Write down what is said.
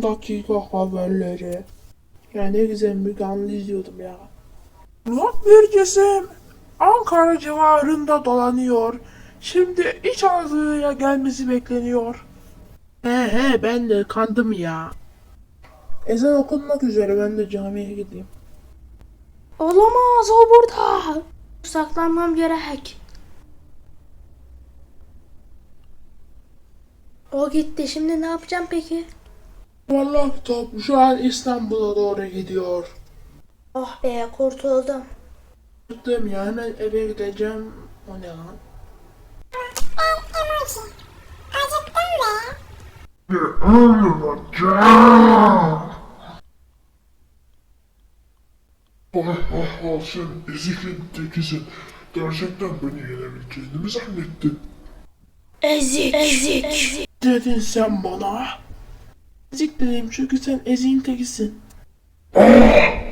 Son dakika haberleri. Ya ne güzel Müge Anlı izliyordum ya. Murat bir cisim Ankara civarında dolanıyor. Şimdi İç Anadolu'ya gelmesi bekleniyor. He he ben de kandım ya. Ezan okunmak üzere ben de camiye gideyim. Olamaz o burada. Saklanmam gerek. O gitti. Şimdi ne yapacağım peki? Vallahi top şu an İstanbul'a doğru gidiyor. Oh be kurtuldum. Çıktım ya hemen eve gideceğim. O ne lan? Ah ah ah sen ezikin tekisin. Gerçekten beni yenebileceğini mi zannettin? Ezik. Ezik. Dedin sen bana. Ezik dedim çünkü sen eziğin tekisin.